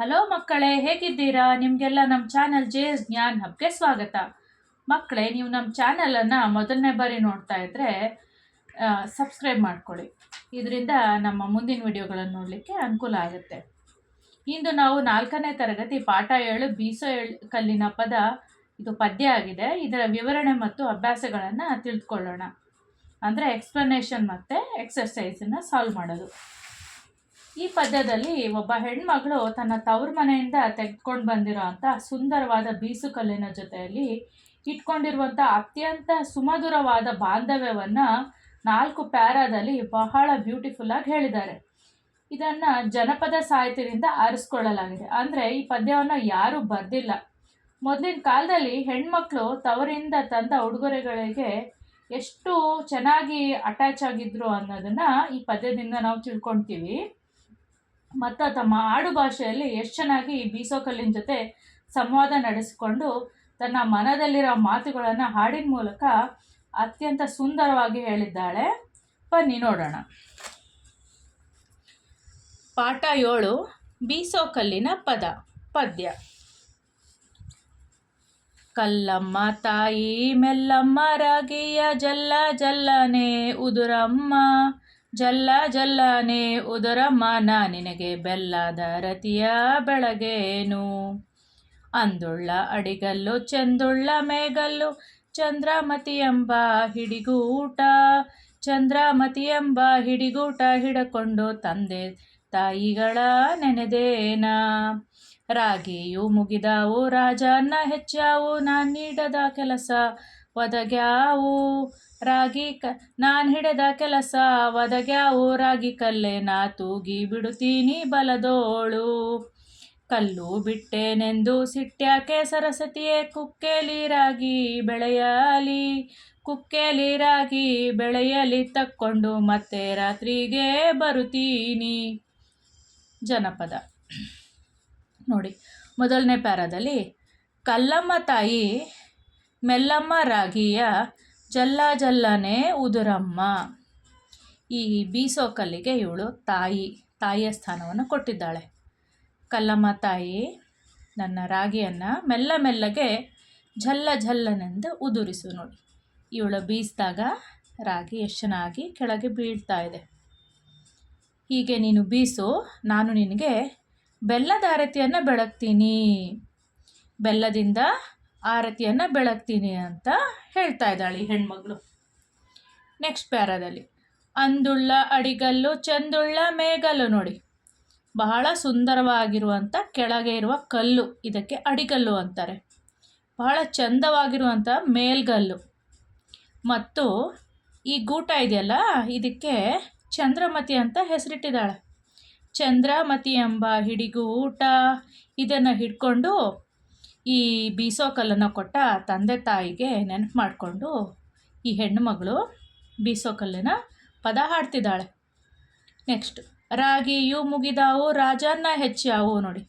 Hello ಮಕ್ಕಳೇ, ಹೇಗಿದ್ದೀರಾ? ನಿಮಗೆಲ್ಲ ನಮ್ಮ ಚಾನಲ್ ಜೆ ಎಸ್ ಜ್ಞಾನ್ ಹಬ್ಗೆ ಸ್ವಾಗತ. ಮಕ್ಕಳೇ, ನೀವು ನಮ್ಮ ಚಾನಲನ್ನು ಮೊದಲನೇ ಬಾರಿ ನೋಡ್ತಾ ಇದ್ದರೆ ಸಬ್ಸ್ಕ್ರೈಬ್ ಮಾಡ್ಕೊಳ್ಳಿ. ಇದರಿಂದ ನಮ್ಮ ಮುಂದಿನ ವಿಡಿಯೋಗಳನ್ನು ನೋಡಲಿಕ್ಕೆ ಅನುಕೂಲ ಆಗುತ್ತೆ. ಇಂದು ನಾವು ನಾಲ್ಕನೇ ತರಗತಿ ಪಾಠ ಏಳು, ಬೀಸೋ ಏಳು ಕಲ್ಲಿನ ಪದ, ಇದು ಪದ್ಯ ಆಗಿದೆ. ಇದರ ವಿವರಣೆ ಮತ್ತು ಅಭ್ಯಾಸಗಳನ್ನು ತಿಳಿದುಕೊಳ್ಳೋಣ. ಅಂದರೆ ಎಕ್ಸ್ಪ್ಲನೇಷನ್ ಮತ್ತು ಎಕ್ಸರ್ಸೈಸನ್ನು ಸಾಲ್ವ್ ಮಾಡೋದು. ಈ ಪದ್ಯದಲ್ಲಿ ಒಬ್ಬ ಹೆಣ್ಮಗಳು ತನ್ನ ತವರು ಮನೆಯಿಂದ ತೆಗೆದುಕೊಂಡು ಬಂದಿರೋ ಅಂಥ ಸುಂದರವಾದ ಬೀಸುಕಲ್ಲಿನ ಜೊತೆಯಲ್ಲಿ ಇಟ್ಕೊಂಡಿರುವಂಥ ಅತ್ಯಂತ ಸುಮಧುರವಾದ ಬಾಂಧವ್ಯವನ್ನು ನಾಲ್ಕು ಪ್ಯಾರಾದಲ್ಲಿ ಬಹಳ ಬ್ಯೂಟಿಫುಲ್ಲಾಗಿ ಹೇಳಿದ್ದಾರೆ. ಇದನ್ನು ಜನಪದ ಸಾಹಿತ್ಯದಿಂದ ಆರಿಸ್ಕೊಳ್ಳಲಾಗಿದೆ. ಅಂದರೆ ಈ ಪದ್ಯವನ್ನು ಯಾರೂ ಬರೆದಿಲ್ಲ. ಮೊದಲಿನ ಕಾಲದಲ್ಲಿ ಹೆಣ್ಮಕ್ಳು ತವರಿಂದ ತಂದ ಉಡುಗೊರೆಗಳಿಗೆ ಎಷ್ಟು ಚೆನ್ನಾಗಿ ಅಟ್ಯಾಚ್ ಆಗಿದ್ರು ಅನ್ನೋದನ್ನು ಈ ಪದ್ಯದಿಂದ ನಾವು ತಿಳ್ಕೊಳ್ತೀವಿ ಮತ್ತು ತಮ್ಮ ಆಡು ಭಾಷೆಯಲ್ಲಿ ಎಷ್ಟು ಚೆನ್ನಾಗಿ ಬೀಸೋಕಲ್ಲಿನ ಜೊತೆ ಸಂವಾದ ನಡೆಸಿಕೊಂಡು ತನ್ನ ಮನದಲ್ಲಿರೋ ಮಾತುಗಳನ್ನು ಹಾಡಿನ ಮೂಲಕ ಅತ್ಯಂತ ಸುಂದರವಾಗಿ ಹೇಳಿದ್ದಾಳೆ. ಬನ್ನಿ ನೋಡೋಣ. ಪಾಠ ಏಳು, ಬೀಸೋಕಲ್ಲಿನ ಪದ, ಪದ್ಯ. ಕಲ್ಲಮ್ಮ, ತಾಯಿ, ಮೆಲ್ಲಮ್ಮ, ರಾಗಿಯ ಜಲ್ಲ, ಜಲ್ಲನೆ, ಉದುರಮ್ಮ. ಜಲ್ಲ ಜಲ್ಲನೆ ಉದರ ನಾ ನಿನಗೆ ಬೆಲ್ಲದ ರತಿಯ ಬೆಳಗೇನು? ಅಂದುಳ್ಳ ಅಡಿಗಲ್ಲು, ಚಂದುಳ್ಳ ಮೇಗಲ್ಲು, ಚಂದ್ರಮತಿ ಎಂಬ ಹಿಡಿಗೂಟ, ಚಂದ್ರಮತಿ ಎಂಬ ಹಿಡಿಗೂಟ ಹಿಡಕೊಂಡು ತಂದೆ ತಾಯಿಗಳ ನೆನೆದೇನ? ರಾಗಿಯು ಮುಗಿದಾವು ರಾಜನ್ನ ಹೆಚ್ಚಾವು, ನಾನು ನೀಡದ ಕೆಲಸ ಒದಗ್ಯಾವು. ರಾಗಿ ಕ, ನಾನು ಹಿಡಿದ ಕೆಲಸ ಒದಗ್ಯಾವು. ರಾಗಿ ಕಲ್ಲೇ ನಾ ತೂಗಿ ಬಿಡುತ್ತೀನಿ ಬಲದೋಳು. ಕಲ್ಲು ಬಿಟ್ಟೇನೆಂದು ಸಿಟ್ಟ್ಯಾಕೆ ಸರಸ್ವತಿಯೇ, ಕುಕ್ಕೇಲಿ ರಾಗಿ ಬೆಳೆಯಲಿ. ಕುಕ್ಕೇಲಿ ರಾಗಿ ಬೆಳೆಯಲಿ, ತಕ್ಕೊಂಡು ಮತ್ತೆ ರಾತ್ರಿಗೆ ಬರುತ್ತೀನಿ. ಜನಪದ. ನೋಡಿ, ಮೊದಲನೇ ಪ್ಯಾರಾದಲ್ಲಿ ಕಲ್ಲಮ್ಮ ತಾಯಿ ಮೆಲ್ಲಮ್ಮ ರಾಗಿಯ ಜಲ್ಲ ಜಲ್ಲನೆ ಉದುರಮ್ಮ. ಈ ಬೀಸೋ ಕಲ್ಲಿಗೆ ಇವಳು ತಾಯಿ, ತಾಯಿಯ ಸ್ಥಾನವನ್ನು ಕೊಟ್ಟಿದ್ದಾಳೆ. ಕಲ್ಲಮ್ಮ ತಾಯಿ, ನನ್ನ ರಾಗಿಯನ್ನು ಮೆಲ್ಲ ಮೆಲ್ಲಗೆ ಝಲ್ಲ ಝಲ್ಲನೆಂದು ಉದುರಿಸು ನೋಡಿ. ಇವಳು ಬೀಸಿದಾಗ ರಾಗಿ ಎಷ್ಟು ಚೆನ್ನಾಗಿ ಕೆಳಗೆ ಬೀಳ್ತಾ ಇದೆ. ಹೀಗೆ ನೀನು ಬೀಸು, ನಾನು ನಿನಗೆ ಬೆಲ್ಲದ ಆರತಿಯನ್ನು ಬೆಳಗ್ತೀನಿ. ಬೆಲ್ಲದಿಂದ ಆರತಿಯನ್ನು ಬೆಳಗ್ತೀನಿ ಅಂತ ಹೇಳ್ತಾ ಇದ್ದಾಳೆ ಹೆಣ್ಮಗಳು. ನೆಕ್ಸ್ಟ್ ಪ್ಯಾರಾದಲ್ಲಿ. ಅಂದುಳ್ಳ ಅಡಿಗಲ್ಲು, ಚಂದುಳ್ಳ ಮೇಗಲ್ಲು ನೋಡಿ. ಬಹಳ ಸುಂದರವಾಗಿರುವಂಥ ಕೆಳಗೆ ಇರುವ ಕಲ್ಲು, ಇದಕ್ಕೆ ಅಡಿಗಲ್ಲು ಅಂತಾರೆ. ಬಹಳ ಚಂದವಾಗಿರುವಂಥ ಮೇಲ್ಗಲ್ಲು. ಮತ್ತು ಈ ಗೂಟ ಇದೆಯಲ್ಲ, ಇದಕ್ಕೆ ಚಂದ್ರಮತಿ ಅಂತ ಹೆಸರಿಟ್ಟಿದ್ದಾಳೆ. ಚಂದ್ರಮತಿ ಎಂಬ ಹಿಡಿಗೂಟ, ಇದನ್ನು ಹಿಡ್ಕೊಂಡು ಈ ಬೀಸೋ ಕಲ್ಲನ್ನು ಕೊಟ್ಟ ತಂದೆ ತಾಯಿಗೆ ನೆನಪು ಮಾಡಿಕೊಂಡು ಈ ಹೆಣ್ಣು ಮಗಳು ಬೀಸೋ ಕಲ್ಲನ್ನು ಪದ ಹಾಡ್ತಿದ್ದಾಳೆ. ನೆಕ್ಸ್ಟ್ ರಾಗಿಯು ಮುಗಿದಾವು, ರಾಜನ್ನ ಹೆಚ್ಚಾವು ನೋಡಿ.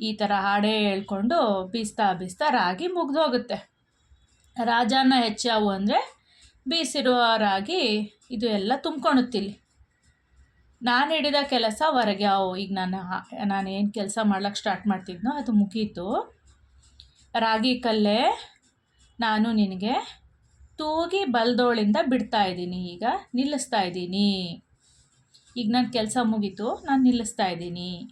ಈ ಥರ ಹಾಡೇ ಹೇಳ್ಕೊಂಡು ಬೀಸ್ತಾ ಬೀಸ್ತಾ ರಾಗಿ ಮುಗಿದೋಗುತ್ತೆ. ರಾಜನ್ನ ಹೆಚ್ಚಾವು ಅಂದರೆ ಬೀಸಿರುವ ರಾಗಿ ಇದು ಎಲ್ಲ ತುಂಬ್ಕೊಳುತ್ತಿಲ್ಲಿ ನಾನು ಹಿಡಿದ ಕೆಲಸ ಹೊರಗೆ ಅವು ಈಗ ನಾನು ನಾನು ಏನು ಕೆಲಸ ಮಾಡ್ಲಿಕ್ಕೆ ಸ್ಟಾರ್ಟ್ ಮಾಡ್ತಿದ್ನೋ, ಅದು ಮುಗೀತು. ರಾಗಿ ಕಲ್ಲೇ ನಾನು ನಿನಗೆ ತೂಗಿ ಬಲ್ದೋಳಿಂದ ಬಿಡ್ತಾ ಇದ್ದೀನಿ ಈಗ, ನಿಲ್ಲಿಸ್ತಾ ಇದ್ದೀನಿ. ಈಗ ನನ್ನ ಕೆಲಸ ಮುಗೀತು, ನಾನು ನಿಲ್ಲಿಸ್ತಾ ಇದ್ದೀನಿ.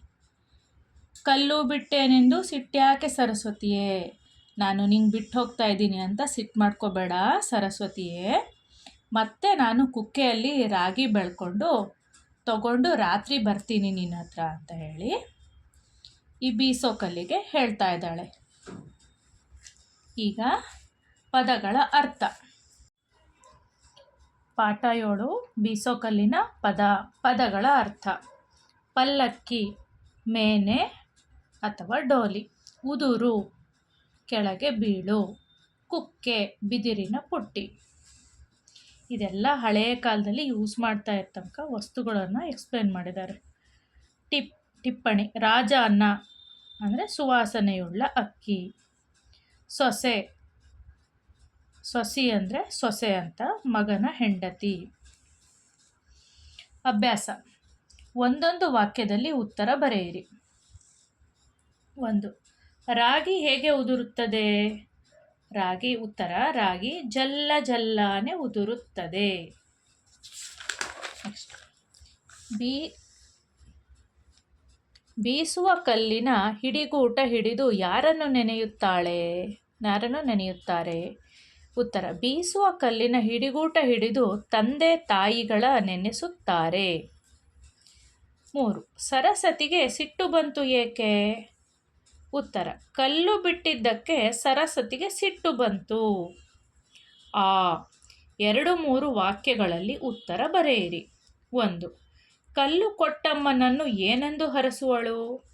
ಕಲ್ಲು ಬಿಟ್ಟೇನೆಂದು ಸಿಟ್ಟ್ಯಾಕೆ ಸರಸ್ವತಿಯೇ? ನಾನು ನಿಂಗೆ ಬಿಟ್ಟು ಹೋಗ್ತಾ ಇದ್ದೀನಿ ಅಂತ ಸಿಟ್ಟು ಮಾಡ್ಕೋಬೇಡ ಸರಸ್ವತಿಯೇ. ಮತ್ತೆ ನಾನು ಕುಕ್ಕೆಯಲ್ಲಿ ರಾಗಿ ಬೆಳ್ಕೊಂಡು ತಗೊಂಡು ರಾತ್ರಿ ಬರ್ತೀನಿ ನಿನ್ನ ಹತ್ರ ಅಂತ ಹೇಳಿ ಈ ಬೀಸೋ ಕಲ್ಲಿಗೆ ಹೇಳ್ತಾ ಇದ್ದಾಳೆ. ಈಗ ಪದಗಳ ಅರ್ಥ. ಪಾಠ ಏಳು, ಬೀಸೋಕಲ್ಲಿನ ಪದ, ಪದಗಳ ಅರ್ಥ. ಪಲ್ಲಕ್ಕಿ, ಮೇನೆ ಅಥವಾ ಡೋಲಿ, ಉದುರು, ಕೆಳಗೆ ಬೀಳು, ಕುಕ್ಕೆ, ಬಿದಿರಿನ ಪುಟ್ಟಿ. ಇದೆಲ್ಲ ಹಳೆಯ ಕಾಲದಲ್ಲಿ ಯೂಸ್ ಮಾಡ್ತಾ ಇರ್ತಕ್ಕ ವಸ್ತುಗಳನ್ನು ಎಕ್ಸ್ಪ್ಲೇನ್ ಮಾಡಿದ್ದಾರೆ. ಟಿಪ್, ಟಿಪ್ಪಣಿ, ರಾಜ ಅನ್ನ, ಅಂದರೆ ಸುವಾಸನೆಯುಳ್ಳ ಅಕ್ಕಿ. ಸೊಸೆ. ಸೊಸಿ ಅಂದರೆ ಸೊಸೆ ಅಂತ, ಮಗನ ಹೆಂಡತಿ. ಅಭ್ಯಾಸ. ಒಂದೊಂದು ವಾಕ್ಯದಲ್ಲಿ ಉತ್ತರ ಬರೆಯಿರಿ. ಒಂದು. ರಾಗಿ ಹೇಗೆ ಉದುರುತ್ತದೆ? ರಾಗಿ ಉತ್ತರ, ರಾಗಿ ಜಲ್ಲ ಜಲ್ಲಾನೆ ಉದುರುತ್ತದೆ. ಬೀ ಬೀಸುವ ಕಲ್ಲಿನ ಹಿಡಿಗೂಟ ಹಿಡಿದು ಯಾರನ್ನು ನೆನೆಯುತ್ತಾಳೆ? ಯಾರನ್ನು ನೆನೆಯುತ್ತಾರೆ. ಉತ್ತರ, ಬೀಸುವ ಕಲ್ಲಿನ ಹಿಡಿಗೂಟ ಹಿಡಿದು ತಂದೆ ತಾಯಿಗಳ ನೆನೆಸುತ್ತಾರೆ. ಮೂರು, ಸರಸ್ವತಿಗೆ ಸಿಟ್ಟು ಬಂತು ಏಕೆ? ಉತ್ತರ, ಕಲ್ಲು ಬಿಟ್ಟಿದ್ದಕ್ಕೆ ಸರಸ್ವತಿಗೆ ಸಿಟ್ಟು ಬಂತು. ಆ ಎರಡು ಮೂರು ವಾಕ್ಯಗಳಲ್ಲಿ ಉತ್ತರ ಬರೆಯಿರಿ. ಒಂದು ಕಲ್ಲು ಕೊಟ್ಟಮ್ಮನನ್ನು ಏನೆಂದು ಹರಸುವಳು?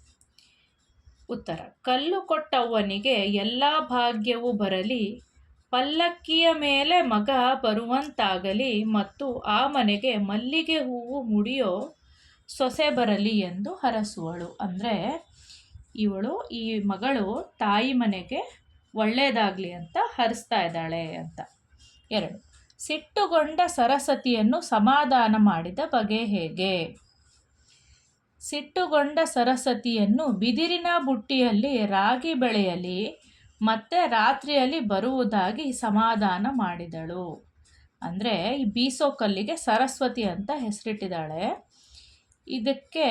ಉತ್ತರ, ಕಲ್ಲು ಕೊಟ್ಟವ್ವನಿಗೆ ಎಲ್ಲ ಭಾಗ್ಯವೂ ಬರಲಿ, ಪಲ್ಲಕ್ಕಿಯ ಮೇಲೆ ಮಗ ಬರುವಂತಾಗಲಿ ಮತ್ತು ಆ ಮನೆಗೆ ಮಲ್ಲಿಗೆ ಹೂವು ಮುಡಿಯೋ ಸೊಸೆ ಬರಲಿ ಎಂದು ಹರಸುವಳು. ಅಂದರೆ ಇವಳು, ಈ ಮಗಳು ತಾಯಿ ಮನೆಗೆ ಒಳ್ಳೆಯದಾಗಲಿ ಅಂತ ಹರಿಸ್ತಾ ಇದ್ದಾಳೆ ಅಂತ. ಎರಡು ಸಿಟ್ಟುಗೊಂಡ ಸರಸ್ವತಿಯನ್ನು ಸಮಾಧಾನ ಮಾಡಿದ ಬಗೆ ಹೇಗೆ? ಸಿಟ್ಟುಗೊಂಡ ಸರಸ್ವತಿಯನ್ನು ಬಿದಿರಿನ ಬುಟ್ಟಿಯಲ್ಲಿ ರಾಗಿ ಬೆಳೆಯಲಿ, ಮತ್ತೆ ರಾತ್ರಿಯಲ್ಲಿ ಬರುವುದಾಗಿ ಸಮಾಧಾನ ಮಾಡಿದಳು. ಅಂದರೆ ಈ ಬೀಸೋ ಕಲ್ಲಿಗೆ ಸರಸ್ವತಿ ಅಂತ ಹೆಸರಿಟ್ಟಿದ್ದಾಳೆ. ಇದಕ್ಕೆ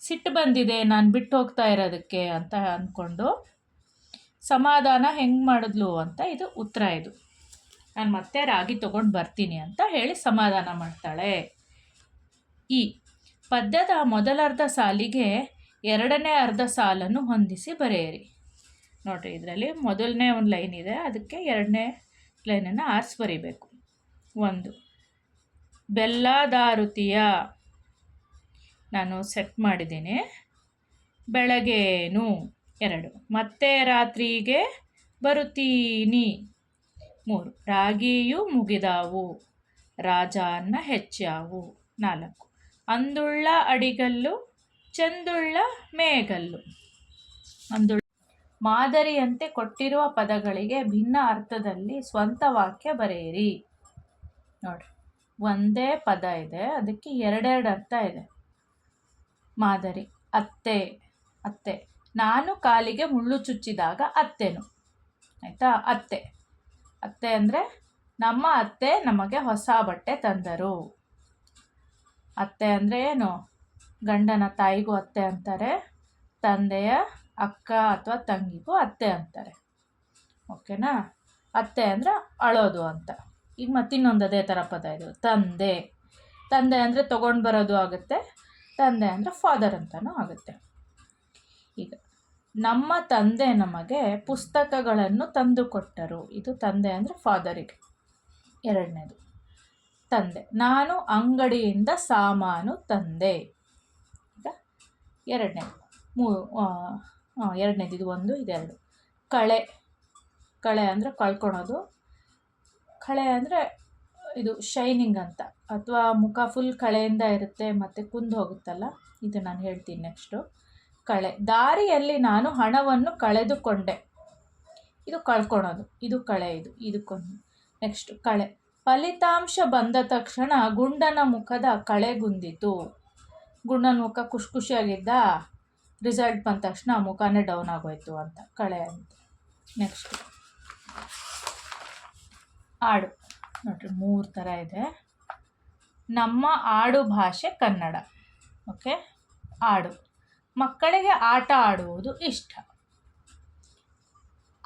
ಸಿಟ್ಟು ಬಂದಿದೆ, ನಾನು ಬಿಟ್ಟು ಹೋಗ್ತಾ ಇರೋದಕ್ಕೆ ಅಂತ ಅಂದ್ಕೊಂಡು ಸಮಾಧಾನ ಹೆಂಗೆ ಮಾಡಿದ್ಲು ಅಂತ ಇದು ಉತ್ತರ ಇದು. ನಾನು ಮತ್ತೆ ರಾಗಿ ತೊಗೊಂಡು ಬರ್ತೀನಿ ಅಂತ ಹೇಳಿ ಸಮಾಧಾನ ಮಾಡ್ತಾಳೆ. ಈ ಪದ್ಯದ ಮೊದಲರ್ಧ ಸಾಲಿಗೆ ಎರಡನೇ ಅರ್ಧ ಸಾಲನ್ನು ಹೊಂದಿಸಿ ಬರೆಯಿರಿ. ನೋಡಿರಿ, ಇದರಲ್ಲಿ ಮೊದಲನೇ ಒಂದು ಲೈನ್ ಇದೆ, ಅದಕ್ಕೆ ಎರಡನೇ ಲೈನನ್ನು ಆರಿಸಿ ಬರೀಬೇಕು. ಒಂದು, ಬೆಲ್ಲದಾರುತಿಯ, ನಾನು ಸೆಟ್ ಮಾಡಿದ್ದೀನಿ. ಬೆಳಗೇನು, ಎರಡು, ಮತ್ತೆ ರಾತ್ರಿಗೆ ಬರುತ್ತೀನಿ. ಮೂರು. ರಾಗಿಯೂ ಮುಗಿದಾವು, ರಾಜಾನ್ನ ಹೆಚ್ಚಾವು. ನಾಲ್ಕು. ಅಂದುಳ್ಳ ಅಡಿಗಲ್ಲು, ಚಂದುಳ್ಳ ಮೇಗಲ್ಲು. ಅಂದುಳ್ಳ ಮಾದರಿಯಂತೆ ಕೊಟ್ಟಿರುವ ಪದಗಳಿಗೆ ಭಿನ್ನ ಅರ್ಥದಲ್ಲಿ ಸ್ವಂತ ವಾಕ್ಯ ಬರೆಯಿರಿ. ನೋಡ್ರಿ. ಒಂದೇ ಪದ ಇದೆ, ಅದಕ್ಕೆ ಎರಡೆರಡು ಅರ್ಥ ಇದೆ. ಮಾದರಿ, ಅತ್ತೆ ಅತ್ತೆ. ನಾನು ಕಾಲಿಗೆ ಮುಳ್ಳು ಚುಚ್ಚಿದಾಗ ಅತ್ತೆನು. ಆಯಿತಾ? ಅತ್ತೆ. ಅತ್ತೆ ಅಂದರೆ ನಮ್ಮ ಅತ್ತೆ ನಮಗೆ ಹೊಸ ಬಟ್ಟೆ ತಂದರು. ಅತ್ತೆ ಅಂದರೆ ಏನು? ಗಂಡನ ತಾಯಿಗೂ ಅತ್ತೆ ಅಂತಾರೆ, ತಂದೆಯ ಅಕ್ಕ ಅಥವಾ ತಂಗಿಗೂ ಅತ್ತೆ ಅಂತಾರೆ. ಓಕೆನಾ? ಅತ್ತೆ ಅಂದರೆ ಅಳೋದು ಅಂತ. ಈಗ ಮತ್ತಿನ್ನೊಂದು ಅದೇ ಥರ ಪದ ಇದು, ತಂದೆ. ತಂದೆ ಅಂದರೆ ತೊಗೊಂಡು ಬರೋದು ಆಗುತ್ತೆ, ತಂದೆ ಅಂದರೆ ಫಾದರ್ ಅಂತಲೂ ಆಗುತ್ತೆ. ಈಗ ನಮ್ಮ ತಂದೆ ನಮಗೆ ಪುಸ್ತಕಗಳನ್ನು ತಂದುಕೊಟ್ಟರು. ಇದು ತಂದೆ ಅಂದರೆ ಫಾದರಿಗೆ. ಎರಡನೇದು, ತಂದೆ, ನಾನು ಅಂಗಡಿಯಿಂದ ಸಾಮಾನು ತಂದೆ. ಎರಡನೇದು ಮೂರು ಎರಡನೇದು, ಇದು ಒಂದು ಇದೆರಡು ಕಳೆ ಕಳೆ ಅಂದರೆ ಕಳ್ಕೊಳೋದು. ಕಳೆ ಅಂದರೆ ಇದು ಶೈನಿಂಗ್ ಅಂತ. ಅಥವಾ ಮುಖ ಫುಲ್ ಕಳೆಯಿಂದ ಇರುತ್ತೆ, ಮತ್ತು ಕುಂದು ಹೋಗುತ್ತಲ್ಲ? ಇದು ನಾನು ಹೇಳ್ತೀನಿ ನೆಕ್ಸ್ಟು ಕಳೆ. ದಾರಿಯಲ್ಲಿ ನಾನು ಹಣವನ್ನು ಕಳೆದುಕೊಂಡೆ. ಇದು ಕಳ್ಕೊಳೋದು. ಇದು ಕಳೆ ಇದು. ಇದಕ್ಕೊಂದು ನೆಕ್ಸ್ಟ್ ಕಳೆ. ಫಲಿತಾಂಶ ಬಂದ ತಕ್ಷಣ ಗುಂಡನ ಮುಖದ ಕಳೆಗುಂದಿತು ಗುಂಡನ ಮುಖ ಖುಷಿ ಖುಷಿಯಾಗಿದ್ದ ರಿಸಲ್ಟ್ ಬಂದ ತಕ್ಷಣ ಮುಖನೇ ಡೌನ್ ಆಗೋಯ್ತು ಅಂತ. ಕಳೆ ಅಂತ. ನೆಕ್ಸ್ಟ್ ಆಡು. ನೋಡಿರಿ, ಮೂರು ಥರ ಇದೆ. ನಮ್ಮ ಆಡು ಭಾಷೆ ಕನ್ನಡ. ಓಕೆ ಆಡು. ಮಕ್ಕಳಿಗೆ ಆಟ ಆಡುವುದು ಇಷ್ಟ.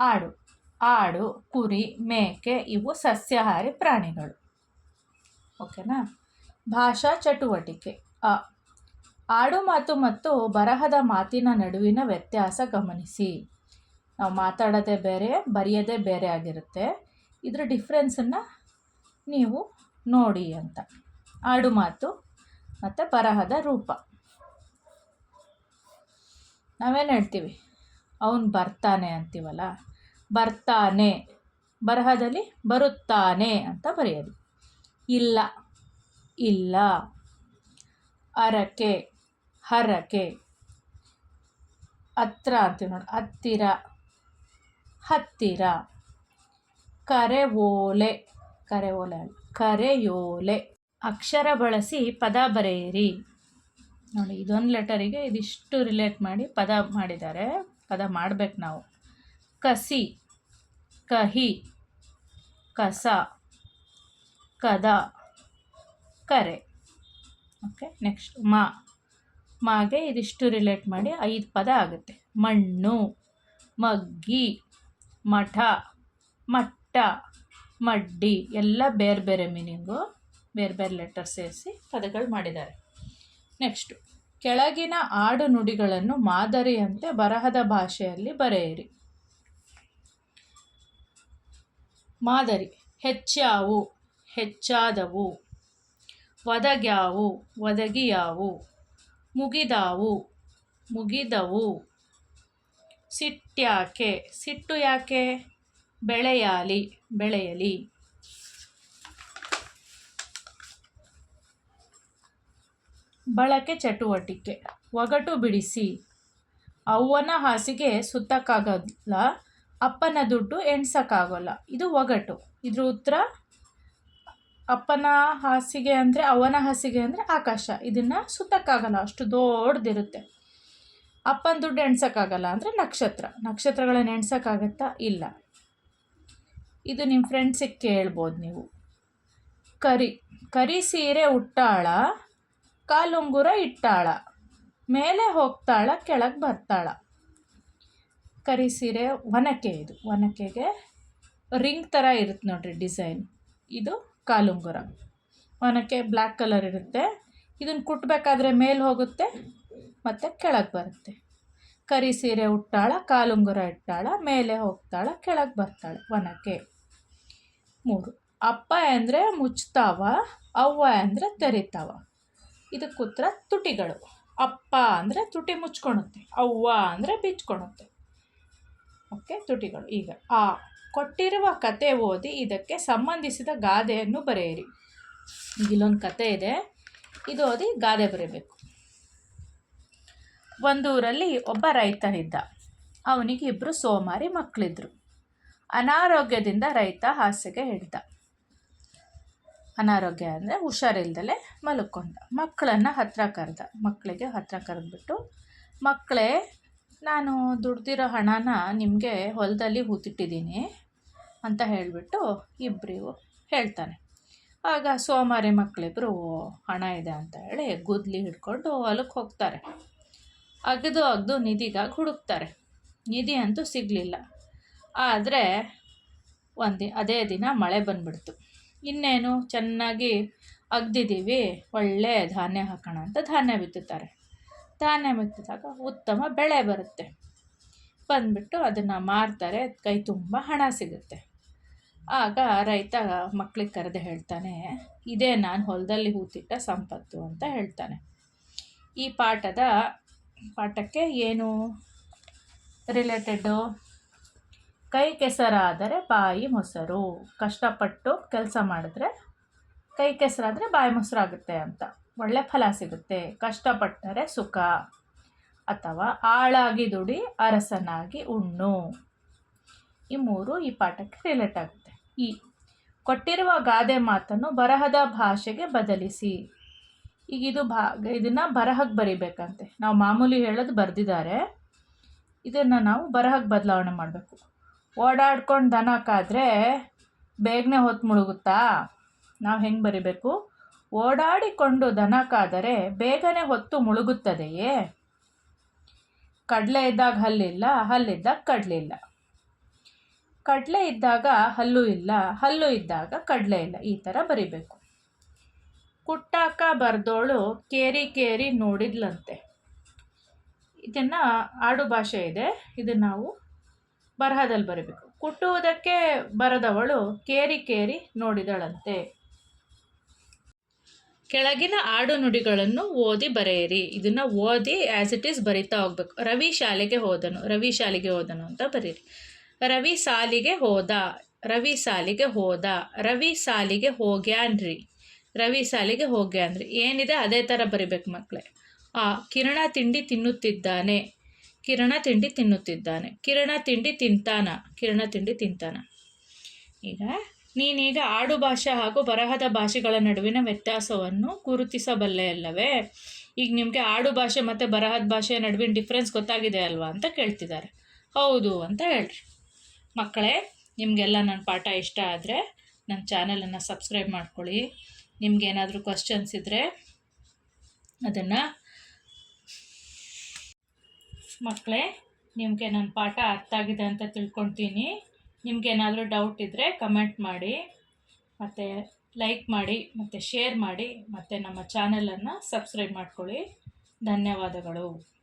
ಆಡು ಆಡು, ಕುರಿ, ಮೇಕೆ ಇವು ಸಸ್ಯಾಹಾರಿ ಪ್ರಾಣಿಗಳು. ಓಕೆನಾ? ಭಾಷಾ ಚಟುವಟಿಕೆ. ಅ. ಆಡು ಮಾತು ಮತ್ತು ಬರಹದ ಮಾತಿನ ನಡುವಿನ ವ್ಯತ್ಯಾಸ ಗಮನಿಸಿ. ನಾವು ಮಾತಾಡೋದೇ ಬೇರೆ, ಬರೆಯೋದೇ ಬೇರೆ ಆಗಿರುತ್ತೆ. ಇದರ ಡಿಫ್ರೆನ್ಸನ್ನು ನೀವು ನೋಡಿ ಅಂತ. ಆಡು ಮಾತು ಮತ್ತು ಬರಹದ ರೂಪ. ನಾವೇನು ಹೇಳ್ತೀವಿ? ಅವನು ಬರ್ತಾನೆ ಅಂತೀವಲ್ಲ? ಬರ್ತಾನೆ. ಬರಹದಲ್ಲಿ ಬರುತ್ತಾನೆ ಅಂತ ಬರೆಯೋದು. ಇಲ್ಲ ಇಲ್ಲ. ಅರಕೆ, ಹರಕೆ. ಹತ್ರ ಅಂತೀವಿ ನೋಡಿ, ಹತ್ತಿರ. ಹತ್ತಿರ. ಕರೆ ಓಲೆ. ಕರೆ ಓಲೆ ಕರೆಯೋಲೆ ಅಕ್ಷರ ಬಳಸಿ ಪದ ಬರೆಯಿರಿ. ನೋಡಿ, ಇದೊಂದು ಲೆಟರಿಗೆ ಇದಿಷ್ಟು ರಿಲೇಟ್ ಮಾಡಿ ಪದ ಮಾಡಿದ್ದಾರೆ. ಪದ ಮಾಡಬೇಕು ನಾವು. ಕಸಿ, ಕಹಿ, ಕಸ, ಕದ, ಕರೆ. ಓಕೆ ನೆಕ್ಸ್ಟ್ ಮಾ. ಮಾಗೆ ಇದಿಷ್ಟು ರಿಲೇಟ್ ಮಾಡಿ ಐದು ಪದ ಆಗುತ್ತೆ. ಮಣ್ಣು, ಮಗ್ಗಿ, ಮಠ, ಮಟ್ಟ, ಮಡ್ಡಿ, ಎಲ್ಲ ಬೇರೆ ಬೇರೆ ಮೀನಿಂಗು ಬೇರೆ ಬೇರೆ ಲೆಟರ್ ಸೇರಿಸಿ ಪದಗಳು ಮಾಡಿದ್ದಾರೆ. ನೆಕ್ಸ್ಟು ಕೆಳಗಿನ ಆಡು ನುಡಿಗಳನ್ನು ಮಾದರಿಯಂತೆ ಬರಹದ ಭಾಷೆಯಲ್ಲಿ ಬರೆಯಿರಿ. ಮಾದರಿ, ಹೆಚ್ಚಾವು, ಹೆಚ್ಚಾದವು, ಒದಗ್ಯಾವು, ಒದಗಿಯಾವು, ಮುಗಿದಾವು, ಮುಗಿದವು, ಸಿಟ್ಟ್ಯಾಕೆ, ಸಿಟ್ಟು ಯಾಕೆ? ಬೆಳೆಯಾಲಿ, ಬೆಳೆಯಲಿ. ಬಳಕೆ ಚಟುವಟಿಕೆ. ಒಗಟು ಬಿಡಿಸಿ. ಅವ್ವನ ಹಾಸಿಗೆ ಸುತ್ತಕ್ಕಾಗಲ್ಲ, ಅಪ್ಪನ ದುಡ್ಡು ಎಣ್ಸಕ್ಕಾಗೋಲ್ಲ. ಇದು ಒಗಟು. ಇದ್ರ ಉತ್ತರ ಅಪ್ಪನ ಹಾಸಿಗೆ ಅಂದರೆ ಅವನ ಹಾಸಿಗೆ ಅಂದರೆ ಆಕಾಶ. ಇದನ್ನು ಸುತ್ತಕ್ಕಾಗಲ್ಲ. ಅಷ್ಟು ದೊಡ್ಡದಿರುತ್ತೆ. ಅಪ್ಪನ ದುಡ್ಡು ಎಣ್ಸೋಕ್ಕಾಗಲ್ಲ ಅಂದರೆ ನಕ್ಷತ್ರ. ನಕ್ಷತ್ರಗಳನ್ನು ಎಣ್ಸೋಕ್ಕಾಗತ್ತಾ? ಇಲ್ಲ. ಇದು ನಿಮ್ಮ ಫ್ರೆಂಡ್ಸಿಗೆ ಕೇಳ್ಬೋದು ನೀವು. ಕರಿ. ಕರಿ ಸೀರೆ ಉಟ್ಟಾಳ. ಕಾಲುಂಗುರ ಇಟ್ಟಾಳ, ಮೇಲೆ ಹೋಗ್ತಾಳ, ಕೆಳಗೆ ಬರ್ತಾಳ. ಕರಿ ಸೀರೆ ಒನಕೆ ಇದು. ಒನಕೆಗೆ ರಿಂಗ್ ಥರ ಇರುತ್ತೆ ನೋಡ್ರಿ ಡಿಸೈನ್. ಇದು ಕಾಲುಂಗುರ. ಒನಕೆ ಬ್ಲ್ಯಾಕ್ ಕಲರ್ ಇರುತ್ತೆ. ಇದನ್ನು ಕುಟ್ಟಬೇಕಾದ್ರೆ ಮೇಲೆ ಹೋಗುತ್ತೆ, ಮತ್ತು ಕೆಳಗೆ ಬರುತ್ತೆ. ಕರಿ ಸೀರೆ ಉಟ್ಟಾಳ, ಕಾಲುಂಗುರ ಇಟ್ಟಾಳ, ಮೇಲೆ ಹೋಗ್ತಾಳ, ಕೆಳಗೆ ಬರ್ತಾಳೆ. ಒನಕೆ. ಮೂರು. ಅಪ್ಪ ಅಂದರೆ ಮುಚ್ತಾವ, ಅವ್ವ ಅಂದರೆ ತೆರಿತಾವ. ಇದಕ್ಕೆ ಉತ್ತರ ತುಟಿಗಳು. ಅಪ್ಪ ಅಂದರೆ ತುಟಿ ಮುಚ್ಕೊಳುತ್ತೆ ಅವ್ವ ಅಂದರೆ ಬಿಚ್ಕೊಳುತ್ತೆ ಓಕೆ ತುಟಿಗಳು. ಈಗ ಆ ಕೊಟ್ಟಿರುವ ಕತೆ ಓದಿ ಇದಕ್ಕೆ ಸಂಬಂಧಿಸಿದ ಗಾದೆಯನ್ನು ಬರೆಯಿರಿ. ಇಲ್ಲೊಂದು ಕತೆ ಇದೆ. ಇದು ಓದಿ ಗಾದೆ ಬರೀಬೇಕು. ಒಂದು ಊರಲ್ಲಿ ಒಬ್ಬ ರೈತನಿದ್ದ. ಅವನಿಗೆ ಇಬ್ಬರು ಸೋಮಾರಿ ಮಕ್ಕಳಿದ್ರು ಅನಾರೋಗ್ಯದಿಂದ ರೈತ ಹಾಸಿಗೆ ಹಿಡ್ದ. ಅನಾರೋಗ್ಯ ಅಂದರೆ ಹುಷಾರಿಲ್ದಲೆ ಮಲ್ಕೊಂಡ. ಮಕ್ಕಳನ್ನು ಹತ್ತಿರ ಕರೆದ. ಮಕ್ಕಳಿಗೆ ಹತ್ತಿರ ಕರೆದ್ಬಿಟ್ಟು, ಮಕ್ಕಳೇ, ನಾನು ದುಡ್ದಿರೋ ಹಣನ ನಿಮಗೆ ಹೊಲದಲ್ಲಿ ಹೂತಿಟ್ಟಿದ್ದೀನಿ ಅಂತ ಹೇಳಿಬಿಟ್ಟು ಇಬ್ಬರಿಗೂ ಹೇಳ್ತಾನೆ. ಆಗ ಸೋಮಾರಿ ಮಕ್ಕಳಿಬ್ಬರು ಹಣ ಇದೆ ಅಂತ ಹೇಳಿ ಗುದ್ಲಿ ಹಿಡ್ಕೊಂಡು ಹೊಲಕ್ಕೆ ಹೋಗ್ತಾರೆ. ಅಗದು ಅಗ್ದು ನಿಧಿಗಾಗಿ ಹುಡುಕ್ತಾರೆ. ನಿಧಿ ಅಂತೂ ಸಿಗಲಿಲ್ಲ. ಆದರೆ ಒಂದು, ಅದೇ ದಿನ ಮಳೆ ಬಂದ್ಬಿಡ್ತು. ಇನ್ನೇನು ಚೆನ್ನಾಗಿ ಅಗ್ದಿದ್ದೀವಿ ಒಳ್ಳೆ ಧಾನ್ಯ ಹಾಕೋಣ ಅಂತ ಧಾನ್ಯ ಬಿತ್ತುತ್ತಾರೆ. ಧಾನ್ಯ ಬಿತ್ತಿದಾಗ ಉತ್ತಮ ಬೆಳೆ ಬರುತ್ತೆ. ಬಂದ್ಬಿಟ್ಟು ಅದನ್ನು ಮಾರ್ತಾರೆ, ಕೈ ತುಂಬ ಹಣ ಸಿಗುತ್ತೆ. ಆಗ ರೈತ ಮಕ್ಳಿಗೆ ಕರೆದು ಹೇಳ್ತಾನೆ, ಇದೇ ನಾನು ಹೊಲದಲ್ಲಿ ಹೂತಿಟ್ಟ ಸಂಪತ್ತು ಅಂತ ಹೇಳ್ತಾನೆ. ಈ ಪಾಠದ ಪಾಠಕ್ಕೆ ಏನು ರಿಲೇಟೆಡ್ಡು ಕೈ ಕೆಸರಾದರೆ ಬಾಯಿ ಮೊಸರು. ಕಷ್ಟಪಟ್ಟು ಕೆಲಸ ಮಾಡಿದ್ರೆ ಕೈ ಕೆಸರಾದರೆ ಬಾಯಿ ಮೊಸರಾಗುತ್ತೆ ಅಂತ. ಒಳ್ಳೆ ಫಲ ಸಿಗುತ್ತೆ. ಕಷ್ಟಪಟ್ಟರೆ ಸುಖ. ಅಥವಾ ಆಳಾಗಿ ದುಡಿ ಅರಸನಾಗಿ ಉಣ್ಣು. ಈ ಮೂರು ಈ ಪಾಠಕ್ಕೆ ರಿಲೇಟ್ ಆಗುತ್ತೆ. ಈ ಕೊಟ್ಟಿರುವ ಗಾದೆ ಮಾತನ್ನು ಬರಹದ ಭಾಷೆಗೆ ಬದಲಿಸಿ. ಈಗ ಇದು ಭಾ, ಇದನ್ನು ಬರಹಕ್ಕೆ ಬರಿಬೇಕಂತೆ. ನಾವು ಮಾಮೂಲಿ ಹೇಳೋದು ಬರೆದಿದ್ದಾರೆ. ಇದನ್ನು ನಾವು ಬರಹಕ್ಕೆ ಬದಲಾವಣೆ ಮಾಡಬೇಕು. ಓಡಾಡ್ಕೊಂಡು ದನ ಕಾದರೆ ಬೇಗನೆ ಹೊತ್ತು ಮುಳುಗುತ್ತಾ? ನಾವು ಹೆಂಗೆ ಬರಿಬೇಕು? ಓಡಾಡಿಕೊಂಡು ದನ ಕಾದರೆ ಬೇಗನೆ ಹೊತ್ತು ಮುಳುಗುತ್ತದೆಯೇ? ಕಡಲೆ ಇದ್ದಾಗ ಹಲ್ಲಿಲ್ಲ ಹಲ್ಲಿದ್ದಾಗ ಕಡಲೆ ಇಲ್ಲ. ಕಡಲೆ ಇದ್ದಾಗ ಹಲ್ಲು ಇಲ್ಲ, ಹಲ್ಲು ಇದ್ದಾಗ ಕಡಲೆ ಇಲ್ಲ. ಈ ಥರ ಬರಿಬೇಕು. ಕುಟ್ಟಾಕ ಬರೆದೋಳು ಕೇರಿ ಕೇರಿ ನೋಡಿದ್ಲಂತೆ. ಇದನ್ನು ಆಡು ಭಾಷೆ ಇದೆ. ಇದನ್ನು ನಾವು ಬರಹದಲ್ಲಿ ಬರೀಬೇಕು. ಕುಟ್ಟುವುದಕ್ಕೆ ಬರದವಳು ಕೇರಿ ಕೇರಿ ನೋಡಿದಳಂತೆ. ಕೆಳಗಿನ ಆಡು ನುಡಿಗಳನ್ನು ಓದಿ ಬರೆಯಿರಿ. ಇದನ್ನು ಓದಿ ಆ್ಯಸ್ ಇಟ್ ಈಸ್ ಬರಿತಾ ಹೋಗ್ಬೇಕು. ರವಿ ಶಾಲೆಗೆ ಹೋದನು. ರವಿ ಶಾಲೆಗೆ ಹೋದನು ಅಂತ ಬರೀರಿ. ರವಿ ಸಾಲಿಗೆ ಹೋದ. ರವಿ ಸಾಲಿಗೆ ಹೋದ. ರವಿ ಸಾಲಿಗೆ ಹೋಗ್ಯಾನ್ರಿ. ರವಿ ಸಾಲಿಗೆ ಹೋಗ್ಯಾನ್ರಿ. ಏನಿದೆ ಅದೇ ಥರ ಬರಿಬೇಕು ಮಕ್ಕಳೇ ಆ ಕಿರಣ ತಿಂಡಿ ತಿನ್ನುತ್ತಿದ್ದಾನೆ. ಕಿರಣ ತಿಂಡಿ ತಿನ್ನುತ್ತಿದ್ದಾನೆ. ಕಿರಣ ತಿಂಡಿ ತಿಂತಾನ. ಕಿರಣ ತಿಂಡಿ ತಿಂತಾನ. ಈಗ ನೀನೀಗ ಆಡು ಭಾಷೆ ಹಾಗೂ ಬರಹದ ಭಾಷೆಗಳ ನಡುವಿನ ವ್ಯತ್ಯಾಸವನ್ನು ಗುರುತಿಸಬಲ್ಲೆ ಅಲ್ಲವೇ? ಈಗ ನಿಮಗೆ ಆಡು ಭಾಷೆ ಮತ್ತು ಬರಹದ ಭಾಷೆ ನಡುವಿನ ಡಿಫ್ರೆನ್ಸ್ ಗೊತ್ತಾಗಿದೆ ಅಲ್ವಾ ಅಂತ ಕೇಳ್ತಿದ್ದಾರೆ. ಹೌದು ಅಂತ ಹೇಳ್ರಿ. ಮಕ್ಕಳೇ, ನಿಮಗೆಲ್ಲ ನನ್ನ ಪಾಠ ಇಷ್ಟ ಆದರೆ ನನ್ನ ಚಾನಲನ್ನು ಸಬ್ಸ್ಕ್ರೈಬ್ ಮಾಡ್ಕೊಳ್ಳಿ. ನಿಮ್ಗೇನಾದರೂ ಕ್ವಶನ್ಸ್ ಇದ್ದರೆ ಅದನ್ನು ಮಕ್ಕಳೇ, ನಿಮಗೆ ನನ್ನ ಪಾಠ ಅರ್ಥ ಆಗಿದೆ ಅಂತ ತಿಳ್ಕೊಳ್ತೀನಿ. ನಿಮ್ಗೇನಾದರೂ ಡೌಟ್ ಇದ್ದರೆ ಕಮೆಂಟ್ ಮಾಡಿ, ಮತ್ತು ಲೈಕ್ ಮಾಡಿ, ಮತ್ತು ಶೇರ್ ಮಾಡಿ, ಮತ್ತು ನಮ್ಮ ಚಾನೆಲನ್ನು ಸಬ್ಸ್ಕ್ರೈಬ್ ಮಾಡ್ಕೊಳ್ಳಿ. ಧನ್ಯವಾದಗಳು.